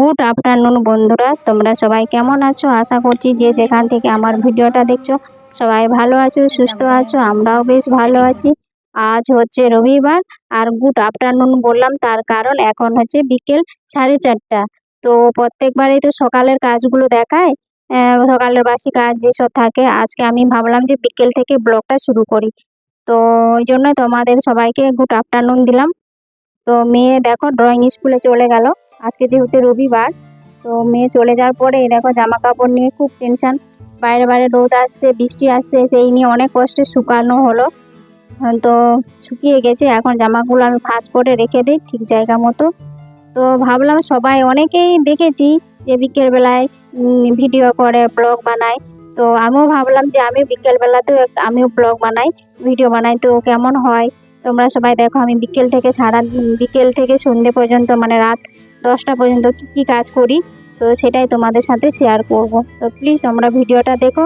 Good afternoon বন্ধুরা, তোমরা সবাই কেমন আছো? আশা করছি যে যেখান থেকে আমার ভিডিওটা দেখছ, সবাই ভালো আছো, সুস্থ আছো, আমরাও বেশ ভালো আছি। আজ হচ্ছে রবিবার আর গুড আফটারনুন বললাম, তার কারণ এখন হচ্ছে বিকেল সাড়ে চারটা। তো প্রত্যেকবারই তো সকালের কাজগুলো দেখায় সকালের বাসি কাজ যেসব থাকে, আজকে আমি ভাবলাম যে বিকেল থেকে ব্লগটা শুরু করি। তো ওই জন্য তোমাদের সবাইকে গুড আফটারনুন দিলাম। তো মেয়ে দেখো ড্রয়িং স্কুলে চলে গেল। আজকে যেহেতু রবিবার, তো মেয়ে চলে যাওয়ার পরে দেখো জামা কাপড় নিয়ে খুব টেনশন বাইরে বাইরে রোদ আসছে, বৃষ্টি আসছে, সেই নিয়ে অনেক কষ্টে শুকানো হলো। তো শুকিয়ে গেছে, এখন জামাগুলো আমি ভাঁজ করে রেখে দিই ঠিক জায়গা মতো। তো ভাবলাম সবাই অনেকেই দেখেছি যে বিকেলবেলায় ভিডিও করে ব্লগ বানায়। তো আমিও ভাবলাম যে আমি বিকেলবেলাতেও একটা আমিও ব্লগ বানাই ভিডিও বানাই। তো কেমন হয়? তোমরা সবাই দেখো, আমি বিকেল থেকে সারা বিকেল থেকে সন্ধে পর্যন্ত মানে রাত দশটা পর্যন্ত কি কি কাজ করি, তো সেটাই তোমাদের সাথে শেয়ার করব। তো প্লিজ তোমরা ভিডিওটা দেখো।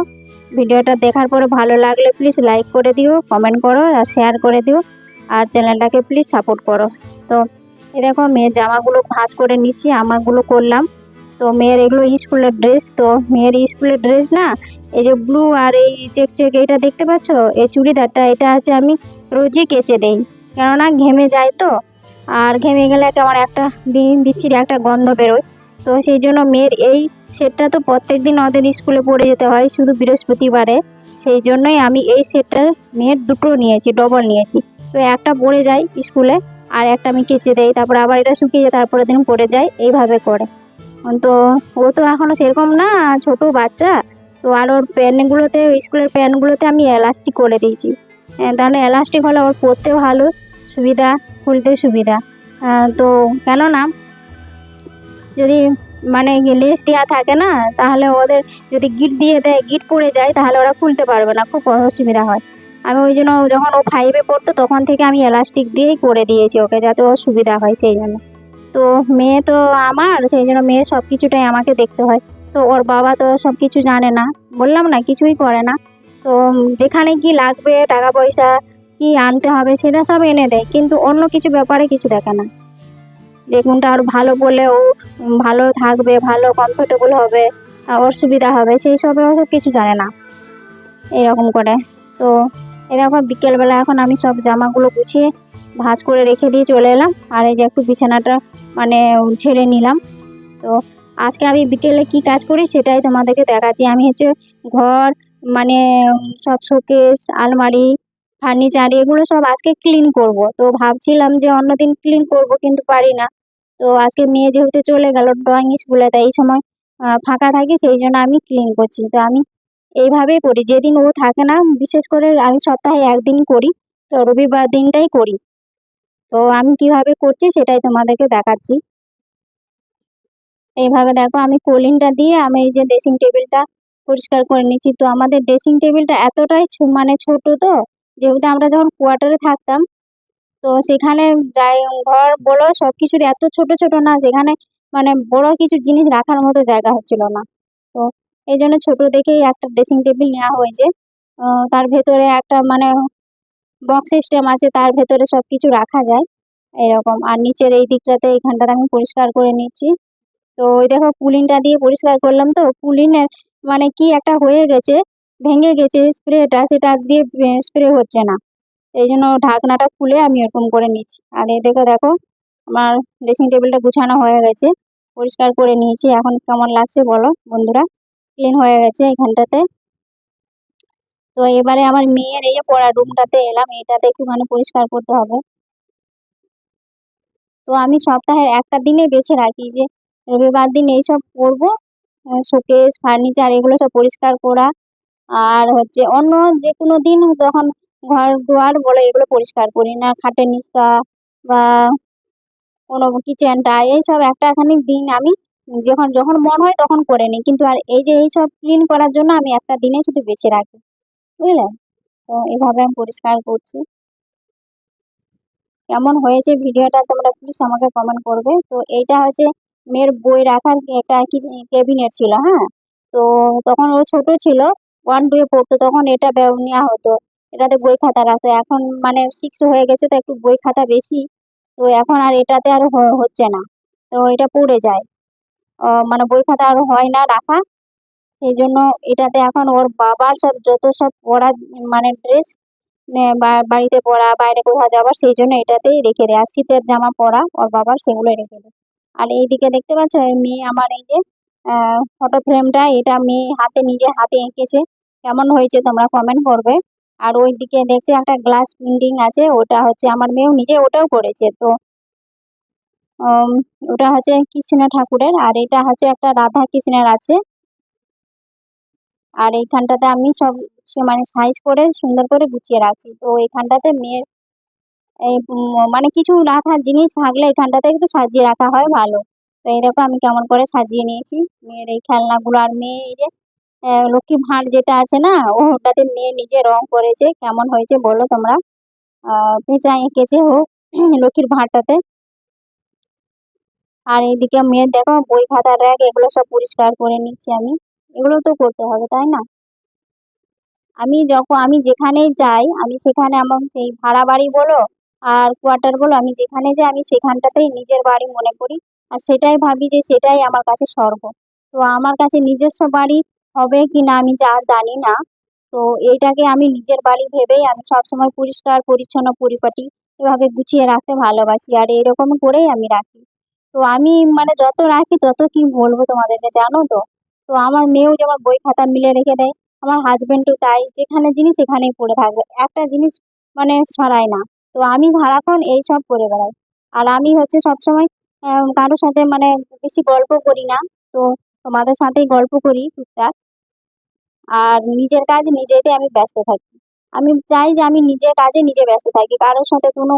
ভিডিওটা দেখার পরে ভালো লাগলে প্লিজ লাইক করে দিও কমেন্ট করো আর শেয়ার করে দিও। আর চ্যানেলটাকে প্লিজ সাপোর্ট করো। তো এই দেখো, মেয়ের জামাগুলো ভাঁজ করে নিচ্ছি আমারগুলো করলাম। তো মেয়ের এগুলো স্কুলের ড্রেস তো মেয়ের স্কুলের ড্রেস না, এই যে ব্লু আর এই চেক চেক এটা দেখতে পাচ্ছ? এই চুড়িদারটা, এটা আছে আমি রোজই কেচে দেই। কেননা ঘেমে যায় তো। আর ঘেমে গেলে কেমন একটা বিচ্ছিরি একটা গন্ধ বেরোয়। তো সেই জন্য মেয়ের এই সেটটা তো প্রত্যেক দিন ওদের স্কুলে পড়ে যেতে হয় শুধু বৃহস্পতিবারে। সেই জন্যই আমি এই সেটটা মেয়ের দুটো নিয়েছি ডবল নিয়েছি। তো একটা পড়ে যায় স্কুলে আর একটা আমি কেচে দেই তারপর আবার এটা শুকিয়ে যায় তারপরের দিন পড়ে যায় এইভাবে করে। তো ও তো এখনও সেরকম না ছোট বাচ্চা। তো আর ওর প্যান্টগুলোতে স্কুলের প্যান্টগুলোতে আমি এলাস্টিক করে দিয়েছি। হ্যাঁ, তাহলে এলাস্টিক হলে ওর পরতে ভালো সুবিধা। খুলতে সুবিধা। তো কেননা যদি মানে লেস দেওয়া থাকে না, তাহলে ওদের যদি গিট দিয়ে দেয় গিট পড়ে যায়, তাহলে ওরা খুলতে পারবে না, খুব অসুবিধা হয়। আমি ওই জন্য যখন ও ফাইভে পড়তো, তখন থেকে আমি এলাস্টিক দিয়েই করে দিয়েছি ওকে, যাতে ওর সুবিধা হয় সেই জন্য। তো মেয়ে তো আমার, সেই জন্য মেয়ের সব কিছুটাই আমাকে দেখতে হয়। তো ওর বাবা তো সব কিছু জানে না, বললাম না, কিছুই করে না। তো যেখানে কি লাগবে, টাকা পয়সা কি আনতে হবে সেটা সব এনে দেয়, কিন্তু অন্য কিছু ব্যাপারে কিছু দেখে না। যে কোনটা আর ভালো বলে ও ভালো থাকবে, ভালো কমফোর্টেবল হবে ওর সুবিধা হবে, সেই সব সব কিছু জানে না। এরকম করে। তো এই দেখো, বিকেলবেলা এখন আমি সব জামাগুলো গুছিয়ে ভাঁজ করে রেখে দিয়ে চলে এলাম, আর এই যে একটু বিছানাটা মানে ছেড়ে নিলাম। তো আজকে আমি বিকেলে কি কাজ করি সেটাই তোমাদেরকে দেখাচ্ছি। আমি হচ্ছে ঘর মানে সব শোকেস, আলমারি ফার্নিচার এগুলো সব আজকে ক্লিন করব। তো ভাবছিলাম যে অন্যদিন ক্লিন করব কিন্তু পারি না। তো আজকে মেয়ে যেহেতু চলে গেল ড্রয়িং স্কুলে তাই এই সময় ফাঁকা থাকি, সেই জন্য আমি ক্লিন করছি। তো আমি এইভাবেই করি। যেদিন ও থাকে না, বিশেষ করে আমি সপ্তাহে একদিন করি, তো রবিবার দিনটাই করি। তো আমি কীভাবে করছি সেটাই তোমাদেরকে দেখাচ্ছি। এইভাবে দেখো, আমি কলিনটা দিয়ে আমি এই যে ড্রেসিং টেবিলটা পরিষ্কার করে নিচ্ছি। তো আমাদের ড্রেসিং টেবিলটা এতটাই মানে ছোট তো যেহেতু আমরা যখন কোয়ার্টারে থাকতাম, তো সেখানে যাই, ঘর বলো সব কিছু এত ছোট ছোট না, সেখানে মানে বড় কিছু জিনিস রাখার মতো জায়গা হচ্ছিল না। তো এই জন্য ছোট দেখেই একটা ড্রেসিং টেবিল নেওয়া হয়েছে। তার ভেতরে একটা মানে বক্স সিস্টেম আছে, তার ভেতরে সব কিছু রাখা যায়, এরকম। আর নিচের এই দিকটাতে এখানটাতে আমি পরিষ্কার করে নিচ্ছি। তো ওই দেখো, পুলিনটা দিয়ে পরিষ্কার করলাম তো, পুলিনের মানে কি একটা হয়ে গেছে ভেঙে গেছে স্প্রেটা সেটা দিয়ে স্প্রে হচ্ছে না। এই জন্য ঢাকনাটা খুলে আমি এরকম করে নিচ্ছি। আর এই দেখো দেখো, আমার ড্রেসিং টেবিলটা গুছানো হয়ে গেছে। পরিষ্কার করে নিয়েছি। এখন কেমন লাগছে বলো বন্ধুরা? ক্লিন হয়ে গেছে এখানটাতে। তো এবারে আমার মেয়ের এই যে পড়ার রুমটাতে এলাম, এটাতে একটুখানি পরিষ্কার করতে হবে। তো আমি সপ্তাহের একটা দিনে বেছে রাখি যে, রবিবার দিন এইসব করব শোকেস ফার্নিচার এগুলো সব পরিষ্কার করা আর হচ্ছে অন্য যে কোনো দিন তখন ঘর, দুয়ার বলে, এগুলো পরিষ্কার করি না। খাটের নিচটা বা কোনো কিচেনটা, এইসব একটা খানি দিন আমি যখন যখন মন হয় তখন করে নিই। কিন্তু আর এই যে এইসব ক্লিন করার জন্য আমি একটা দিনে শুধু বেছে রাখি। বুঝলে? তো এভাবে আমি পরিষ্কার করছি। কেমন হয়েছে ভিডিওটা তোমরা প্লিজ আমাকে কমেন্ট করবে। তো এইটা হচ্ছে মেয়ের বই রাখার একটা কি ক্যাবিনেট ছিল হ্যাঁ? তো তখন ও ছোট ছিল। ওয়ান টুয়ে পড়তো, তখন এটা নেওয়া হতো। এটাতে বই খাতা রাখতো। এখন মানে সিক্স হয়ে গেছে, তো একটু বই খাতা বেশি। তো এখন আর এটাতে আর হচ্ছে না। তো এটা পড়ে যায়। মানে বই খাতা আর হয় না রাখা। সেই জন্য এটাতে এখন ওর বাবার সব, যত সব পড়া মানে ড্রেস বাড়িতে পড়া, বাইরে কোথাও যাবার সেই জন্য এটাতেই রেখে দেয়। আর শীতের জামা পরা ওর বাবার সেগুলো রেখে দেয়। আর এইদিকে দেখতে পাচ্ছ মেয়ে আমার এই যে ফটো ফ্রেমটা এটা মেয়ে হাতে, নিজে হাতে এঁকেছে। কেমন হয়েছে তোমরা কমেন্ট করবে। আর ওইদিকে দেখছি একটা গ্লাস প্রিন্টিং আছে, ওটা হচ্ছে আমার মেয়েও নিজে ওটাও করেছে। তো ওটা হচ্ছে কৃষ্ণ ঠাকুরের, আর এটা হচ্ছে একটা রাধা কৃষ্ণের আছে। আর এইখানটাতে আমি সব মানে সাইজ করে সুন্দর করে গুছিয়ে রাখছি। তো এইখানটাতে মেয়ের এই মানে কিছু রাখার জিনিস থাকলে এখানটাতে একটু সাজিয়ে রাখা হয় ভালো। তো এই দেখো আমি কেমন করে সাজিয়ে নিয়েছি। মেয়ের এই খেলনাগুলো আর মেয়ে এই যে লক্ষ্মী ভাঁড় যেটা আছে না ওটাতে মেয়ে নিজে রং করেছে। কেমন হয়েছে বলো তোমরা? পেঁচা এঁকেছে ও লক্ষ্মীর ভাঁড়টাতে। আর এইদিকে মেয়ের দেখো, বই খাতা র্যাক এগুলো সব পরিষ্কার করে নিচ্ছি আমি। এগুলো তো করতে হবে, তাই না? আমি যখন আমি যেখানেই যাই, আমি সেখানে আমার সেই ভাড়া বাড়ি বলো, আর কোয়ার্টার বলো, আমি যেখানে যাই, আমি সেখানটাতেই নিজের বাড়ি মনে করি। আর সেটাই ভাবি যে সেটাই আমার কাছে স্বর্গ। তো আমার কাছে নিজস্ব বাড়ি হবে কি না আমি যা জানি না। তো এইটাকে আমি নিজের বাড়ি ভেবেই আমি সবসময় পরিষ্কার, পরিচ্ছন্ন, পরিপাটি এভাবে গুছিয়ে রাখতে ভালোবাসি। আর এরকম করেই আমি রাখি। তো আমি মানে যত রাখি তত কি বলব তোমাদেরকে জানো তো? তো আমার মেয়েও যেমন বই খাতা মিলে রেখে দেয়, আমার হাজব্যান্ডও তাই। যেখানে জিনিস সেখানেই পড়ে থাকবে। একটা জিনিস মানে সরায় না। তো আমি সারাক্ষণ এইসব করে বেড়াই। আর আমি হচ্ছে সবসময় কারোর সাথে মানে বেশি গল্প করি না। তো তোমাদের সাথেই গল্প করি টুকটাক। আর নিজের কাজ নিজেতে আমি ব্যস্ত থাকি। আমি চাই যে আমি নিজের কাজে নিজে ব্যস্ত থাকি। কারোর সাথে কোনো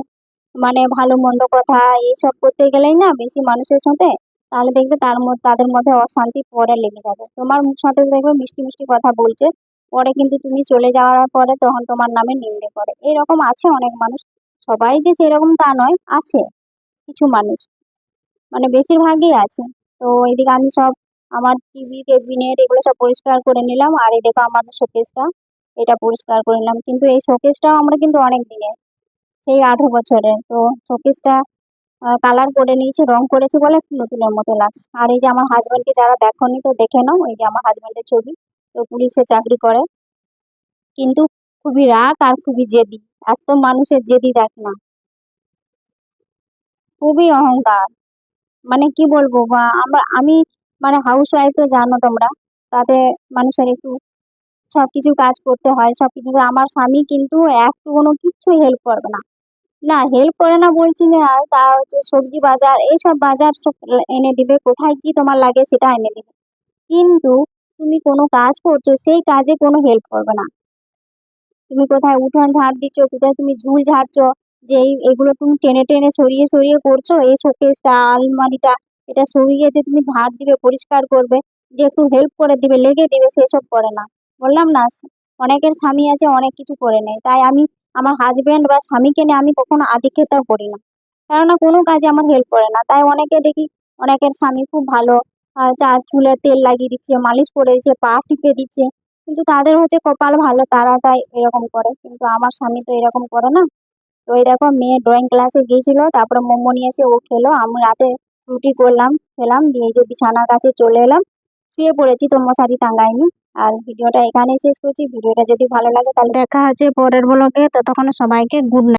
মানে ভালো মন্দ কথা এইসব করতে গেলেই না বেশি মানুষের সাথে তাহলে দেখবে তার মধ্যে তাদের মধ্যে অশান্তি পরে লেগে যাবে। তোমার সাথে দেখবে মিষ্টি মিষ্টি কথা বলছে, পরে কিন্তু তুমি চলে যাওয়ার পরে তখন তোমার নামে নিন্দে করে। এরকম আছে অনেক মানুষ, সবাই যে সেরকম তা নয়, আছে কিছু মানুষ। মানে বেশিরভাগই আছে। তো এদিকে আমি সব আমার টিভি ক্যাবিনেট এগুলো সব পরিষ্কার করে নিলাম। আর এই দেখো আমাদের শোকেসটা এটা পরিষ্কার করে নিলাম। কিন্তু এই শোকেসটাও আমরা কিন্তু অনেক দিনের, সেই আঠেরো বছরের। তো শোকেসটা কালার করে নিয়েছি, রং করেছি বলে নতুনের মতো লাগছে। আর এই যে আমার হাজব্যান্ডকে যারা দেখোনি, তো দেখে নাও, এই যে আমার হাজব্যান্ডের ছবি। তো পুলিশে চাকরি করে। কিন্তু খুবই রাগ আর খুবই জেদি। এত মানুষের জেদি দেখ না। খুবই অহংকার। মানে কি বলব বা আমরা, আমি মানে হাউস ওয়াইফ তো জানো তোমরা তাতে মানুষের একটু সব কিছু কাজ করতে হয় সব কিছু আমার স্বামী কিন্তু একটু কোনো কিচ্ছু হেল্প করবে না। না হেল্প করে না বলছি না তা হচ্ছে সবজি বাজার, এইসব বাজার সব এনে দিবে, কোথায় কি তোমার লাগে সেটা এনে দিবে। কিন্তু তুমি কোনো কাজ করছ, সেই কাজে কোনো হেল্প করবে না। তুমি কোথায় উঠোন ঝাড় দিচ্ছ, কোথায় তুমি ঝুল ঝাড়ছো, যে এগুলো তুমি টেনে টেনে সরিয়ে সরিয়ে করছ, এই শোকেসটা আলমারিটা এটা সরিয়ে যে তুমি ঝাড় দিবে, পরিষ্কার করবে, যে একটু হেল্প করে দিবে, লেগে দিবে সেসব করে না। বললাম, না অনেকের স্বামী আছে, অনেক কিছু করে নেয়। তাই আমি আমার হাজব্যান্ড বা স্বামীকে নিয়ে আমি কখনো আদিক্ষেতাও করি না। কেননা কোনো কাজে আমার হেল্প করে না। তাই অনেকে দেখি, অনেকের স্বামী খুব ভালো চা, চুলে তেল লাগিয়ে দিচ্ছে, মালিশ করে দিচ্ছে, পা টিপে দিচ্ছে। কিন্তু তাদের হচ্ছে কপাল ভালো, তারা তাই এরকম করে। কিন্তু আমার স্বামী তো এরকম করে না। তো এই দেখো, মেয়ে ড্রয়িং ক্লাসে গিয়েছিল, তারপরে মোমো নিয়ে এসে ও খেলো। আমি রাতে রুটি করলাম, খেলাম, দিয়ে যে বিছানার কাছে চলে এলাম। শুয়ে পড়েছি তো মশারি টাঙ্গাইনি। আর ভিডিওটা এখানেই শেষ করছি। ভিডিওটা যদি ভালো লাগে তাহলে দেখা আছে পরের ব্লগে ততক্ষণ সবাইকে গুড